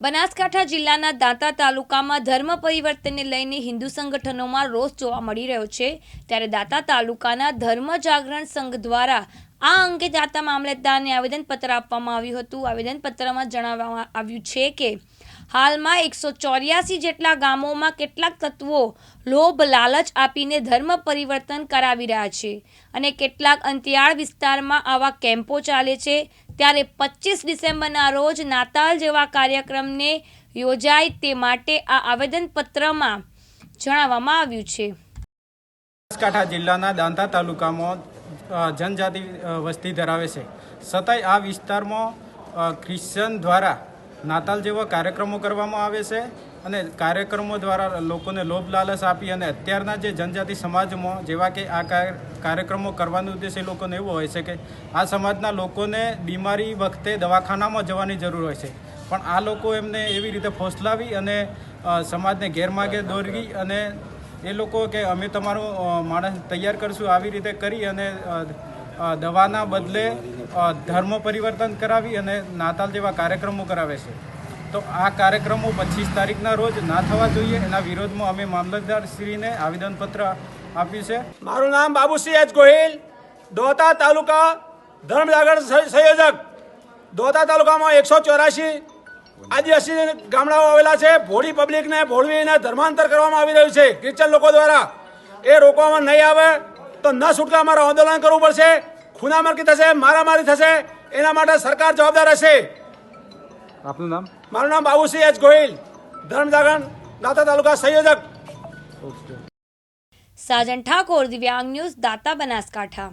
બનાસકાંઠા જિલ્લાના દાંતા તાલુકામાં ધર્મ પરિવર્તનને લઈને હિન્દુ સંગઠનોમાં રોષ જોવા મળી રહ્યો છે. ત્યારે દાંતા તાલુકાના ધર્મ જાગરણ સંઘ દ્વારા આ અંગે દાતા મામલતદારને આવેદનપત્ર આપવામાં આવ્યું હતું. આવેદનપત્રમાં જણાવવામાં આવ્યું છે કે, હાલમાં એકસો ચોર્યાસી જેટલા ગામોમાં કેટલાક તત્વો લોભ, લાલચ આપીને ધર્મ પરિવર્તન કરાવી રહ્યા છે અને કેટલાક અંતિયાળ વિસ્તારમાં આવા કેમ્પો ચાલે છે. ત્યારે પચીસ ડિસેમ્બરના રોજ નાતાલ જેવા કાર્યક્રમને યોજાય તે માટે આ આવેદનપત્રમાં જણાવવામાં આવ્યું છે. બનાસકાંઠા જિલ્લાના દાંતા તાલુકામાં જનજાતિ વસ્તી ધરાવે છે. છતાંય આ વિસ્તારમાં ક્રિશ્ચન દ્વારા નાતાલ જેવા કાર્યક્રમો કરવામાં આવે છે અને કાર્યક્રમો દ્વારા લોકોને લોભ લાલચ આપી અને અત્યારના જે જનજાતિ સમાજમાં જેવા કે આ કાર- કાર્યક્રમો કરવાનો ઉદ્દેશ એ લોકોને એવો હોય છે કે આ સમાજના લોકોને બીમારી વખતે દવાખાનામાં જવાની જરૂર હોય છે. પણ આ લોકો એમને એવી રીતે ફોસલાવી અને સમાજને ગેરમાર્ગે દોરવી અને એ લોકો કે અમે તમારો માણસ તૈયાર કરશું, આવી રીતે કરી અને દવાના બદલે ધર્મ પરિવર્તન કરાવી અને નાતાલ જેવા કાર્યક્રમો કરાવે છે. તો આ કાર્યક્રમો પચીસ તારીખના રોજ ના થવા જોઈએ. એના વિરોધમાં અમે મામલતદારશ્રીને આવેદનપત્ર આપ્યું છે. મારું નામ બાબુસિંહ એચ ગોહિલ, દોતા તાલુકા ધર્મ સં- સંયોજક. દોતા તાલુકામાં એકસો ચોરાશી આદિવાસી ગામડાઓ આવેલા છે. ભોળી પબ્લિકને ભોળવીને ધર્માંતર કરવામાં આવી રહ્યું છે. ક્રિશ્ચન લોકો દ્વારા એ રોકવામાં નહીં આવે. તો ન છૂટકા અમારે આંદોલન કરવું પડશે. ખૂનામાર્કી થશે મારામારી થશે એના માટે સરકાર જવાબદાર હશે. આપનું નામ? મારું નામ બાબુસિંહ એચ ગોહિલ ધર્મ જાગરણ દાતા તાલુકા સંયોજક. સાજન ઠાકોર દિવ્યાંગ ન્યૂઝ દાતા બનાસકાંઠા.